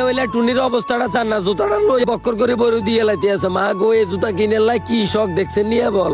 ওইলা টুনির অবস্থাটা চান না, জুতাটা লই বক্কর করে বড় দিয়ে লাইতে আছে। মা গো, এই জুতা কিনে লাই কি শখ দেখছেন নিয়ে বল।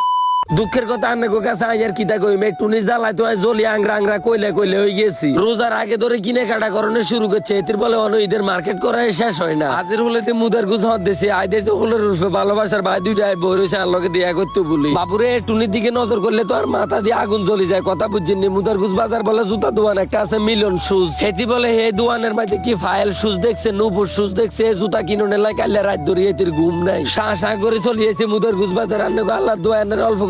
দুঃখের কথা আন্না গো কাছে আইয়ার কিতা কই মে টুনি জ্বালাই তো জলি আংরা আংরা কইলে কইলে হয়ে গেছি। রোজার আগে ধরে কিনে কাটা করণে শুরু করছে এতির বলে অন ঈদের মার্কেট করা শেষ হয় না। আজের হলেতে মুদার গুজ হদ দেশে আই দেশে হলের রূপে ভালোবাসার ভাই দুইটা বই রয়েছে আর লগে দিয়া করতে বলি। বাবুরে টুনির দিকে নজর করলে তো আর মাথা দিয়ে আগুন জ্বলি যায় কথা বুঝছেন নি? মুদার গুজ বাজার বলে জুতা দোয়ান একটা আছে মিলন শুজ। হেতি বলে হে দোয়ানের মধ্যে কি ফাইল শুজ দেখছে নুপুর শুজ দেখছে জুতা কিনুনে লাই কাইলে রাত ধরে এতির ঘুম নাই। শাঁ শাঁ করে চলিয়েছে মুদার গুজ বাজার আন্নে আল্লাহ দোয়ানের অল্প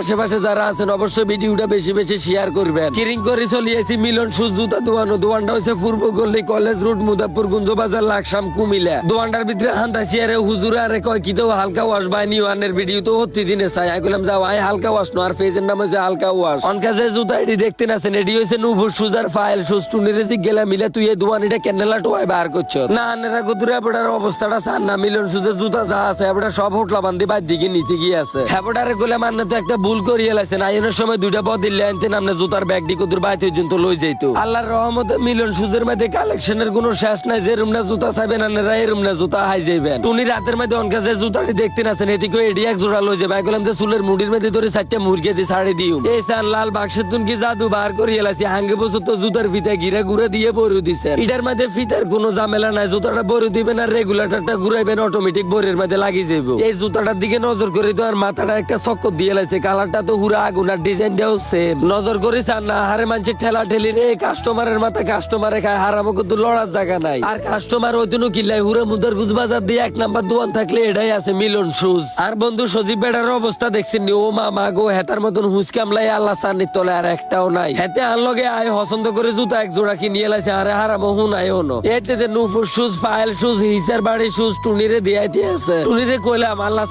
আশেপাশে যারা আছেন অবশ্যই ভিডিওটা বেশি বেশি শেয়ার করবেন কিরিং করে চলিয়েছি মিলন সুজ জুতা দোয়ানো দোয়ানটা হচ্ছে পূর্ব গল্লি কলেজ রোড মুদাপুর গুঞ্জ বাজার লাকসাম দোয়ানটার ভিতরে হান্তাছি আরে হুজুর আরে কয় কি তো হালকা ওয়াশ বাই নিউ আনের ভিডিও তো হচ্ছে দিনে চাই বললাম যাও আই হালকা ওয়াশ নো আর পেজের নাম হচ্ছে হালকা ওয়াশ অনকা যে জুতা এটি দেখতে নাছেন এটি হচ্ছে নুভুর সুজার ফাইল সুজ টুনিরে গেলা মিলে তুই এই বার না গুদুরে এবারে অবস্থাটা চান না, মিলন সুজের জুতা যা আছে এবারে সব হোটলা বাইর দিকে নিতে গিয়ে আছে। হেবটারে গোলে তো একটা ভুল করিয়ে আইনের সময় দুইটা জুতার ব্যাগ ডি কুদুর বাইতে পর্যন্ত লই আল্লাহর রহমতে মিলন সুজের মধ্যে কালেকশনের কোনো শেষ নাই, যে রুম না জুতা চাইবেন আনেরা, এই রুম না জুতা হাই যাইবেন। টুনি রাতের মধ্যে যে জুতাটি দেখতে আছেন এদিকে এডি এক জোড়া লই যাবে। গেলাম যে চুলের মুড়ির মধ্যে ধরে চারটা মুরগি দিয়ে ছাড়ি দিও। এই লাল বাক্সের তুন কি জাদু বার করিয়ে লাইছি হাঙ্গে বছর তো জুতার ফিতা ঘিরে ঘুরে দিয়ে বড়ু দিছেন। এটার মধ্যে ফিতার কোনো ঝামেলা নাই, জুতাটা বড়ু দিবেন আর রেগুলেটরটা ঘুরাইবেন অটোমেটিক বরের মধ্যে লাগিয়ে যাব এই জুতাটার দিকে নজর করে তো আর মাথাটা একটা চক্কর দিয়ে লাইছে, কালারটা তো হুরা আগুন আর ডিজাইনটাও সেম নজর করে চান না, হারে মানছে ঠেলা ঠেলি রে কাস্টমারের মাথা কাস্টমারে খায়, হারামো কিন্তু লড়ার জায়গা নাই। আর কাস্টমার ওই দিনও কিল্লাই হুরে মুদার গুজ বাজার দিয়ে এক নাম্বার দোয়ান থাকলে এটাই আছে মিলন শুজ আর বন্ধু, সজীব বেড়ার অবস্থা দেখছেন নি, ও মা মা গো, হেতার মতন হুসকামলাই আল্লাহ সান্নির তলে আর একটাও নাই। হেতে আনলগে আয় পছন্দ করে জুতা এক জোড়া কিনিয়ে লাইছে আরে হনো এতে নুপুর ফাইল শুজ হিসার বাড়ি শুজ টুনিরে আছে। টুনিরে কইলাম, আল্লাহ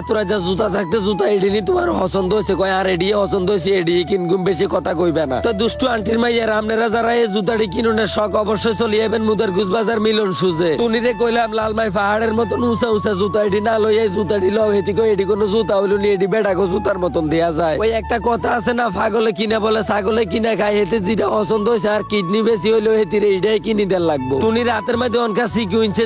এত জুতা থাকতে জুতা এডিনি তোমার পছন্দ হয়েছে। কয়, আর এডিয়ে পছন্দ হয়েছে কিনগুম, বেশি কথা কইবে না। তো দুষ্টু আন্টির আপনারা যারা এই জুতাটি শখ, অবশ্যই চলিয়ে মুদার গুজবাজার মিলন সুজে। টুনিরে কইলাম, লালমাই পাহাড়ের মতন উঁচা উঁচা জুতা এটি না লই এই জুতাটি লও হেতি কই, এটি কোনো জুতা হইল নি, এটি বেটাকো জুতার মতন দেয়া যায়। ওই একটা কথা আছে না, পাগলে কিনে বলে ছাগলে কিনে খায় হেতে যেটা পছন্দ হয়েছে আর কিডনি বেশি কিনি দেন লাগবো। টুনি রাতের মধ্যে অনকা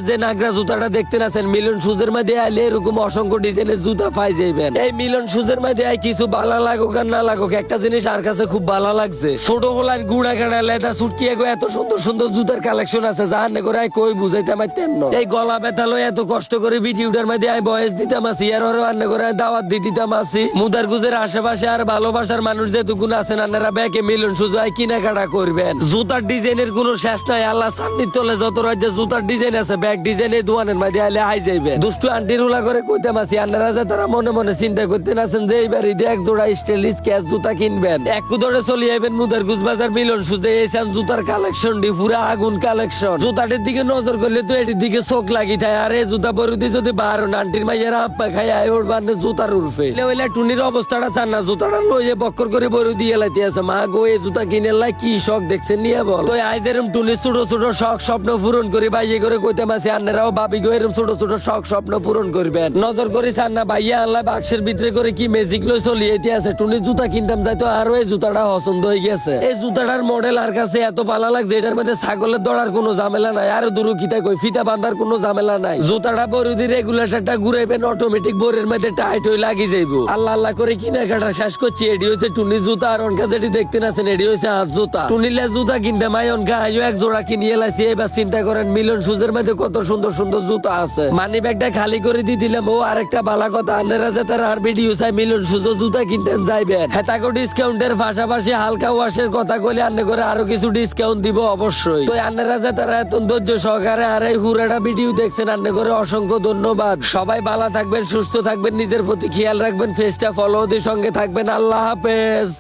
যে নাগরা জুতাটা দেখতে আছেন, মিলন মধ্যে আইলে এরকম অসংখ্য ডিজাইনের জুতা পাই যাইবেন। এই মিলন মধ্যে আই কিছু ভালো লাগুক আর না লাগুক, একটা জিনিস আর কাছে খুব ভালো লাগছে। ছোট গুড়া গাড়া লেদা সুটকি এগো, এত সুন্দর সুন্দর জুতার কালেকশন আছে যা নে করে কই বুঝাইতে না। এই গলা ব্যথা লই এত কষ্ট করে ভিডিওটার মধ্যে আই বয়স দিতাম আসি আর আন্নে করে দাওয়াত দিতাম আসি মুদার গুজের আশেপাশে আর ভালোবাসার মানুষ যেটুকুন আছেন আপনারা ব্যাকে মিলন সুজো আই কিনাকাটা করবেন। জুতার ডিজাইনের কোনো শেষ নাই, আল্লাহ সান্নির তলে যত রাজ্যে জুতার ডিজাইন আছে, ব্যাগ ডিজাইন এই দোয়ানের মধ্যে আইলে আই যাইবে। দুষ্টু আন্টি রুলা করে কইতাম আসি আপনারা যে তারা মনে মনে চিন্তা করতেন আছেন যে এইবার ঈদে এক জোড়া স্টাইলিশ ক্যাশ জুতা কিনবেন। এক কুদরে চলে আইবেন মুদার গুজবাজার মিলন সুজে এসেন জুতার কালেকশন ডি, পুরা আগুন কালেকশন জুতাটির দিকে নজর করলে তো এটির দিকে চোখ লাগি থাকে, আরে জুতা বরুদি যদি বারো আন্টির মাইয়ারা আপ্পা খাই আয় ওর বান্ধে জুতার উরফে। ওইলা টুনির অবস্থাটা চান না, জুতাটা লইয়ে বক্কর করে বরু দিয়ে লাইতে আছে। মা গো, এই জুতা কিনে লাই কি শখ দেখছেন নিয়ে বল। তো আই যেরম টুনির ছোট ছোট শখ স্বপ্ন পূরণ করে বাইয়ে করে কইতে মাসি আন্নারাও ভাবি গো এরম ছোট ছোট শখ স্বপ্ন পূরণ করবেন। নজর করে চান না বাইয়া আল্লাহ বাক্সের ভিতরে করে কি ম্যাজিক লই চলিয়ে আছে টুনির জুতা কিনতাম যাইতো আরও এই জুতাটা পছন্দ হয়ে গেছে এই জুতাটার মডেল আর কাছে এত ভালো লাগছে, এটার মধ্যে ছাগলের দড়ার কোনো ঝামেলা নাই, আর দূর কিতা কই, ফিতা বান্ধার কোনো ঝামেলা নাই। জুতাটা বরুদি রেগুলেশনটা ঘুরাইবেন অটোমেটিক বোরের মধ্যে টাইট হয়ে লাগি যাইবো। আল্লাহ আল্লাহ করে কিনা কাটা শেষ করছি এডি হচ্ছে টুনি জুতা, আর অনকা যেটি দেখতে নাছেন এডি হচ্ছে হাত জুতা। টুনিলে জুতা কিনতে অনকা আইও এক জোড়া কিনিয়ে লাইছি এবার চিন্তা করেন, মিলন সুজের মধ্যে কত সুন্দর সুন্দর জুতা আছে। মানি ব্যাগটা খালি করে দিয়ে দিলাম, ও আরেকটা বালা কথা। আন্নারা যে তারা আর ভিডিও চাই, মিলন সুজো জুতা কিনতেন যাইবেন। হেতাকো ডিসকাউন্টের পাশাপাশি হালকা ওয়াশের কথা কইলে আন্নে করে আরও কিছু ডিসকাউন্ট দিব অবশ্যই। তো আন্নারা যে তারা এত ধৈর্য সহকারে আর এই হুরাটা ভিডিও দেখছেন, আন্নে করে অসংখ্য ধন্যবাদ। সবাই ভালো থাকবেন, সুস্থ থাকবেন, নিজের প্রতি খেয়াল রাখবেন ফেসটা ফলো দিয়ে সঙ্গে থাকবেন। আল্লাহ হাফেজ।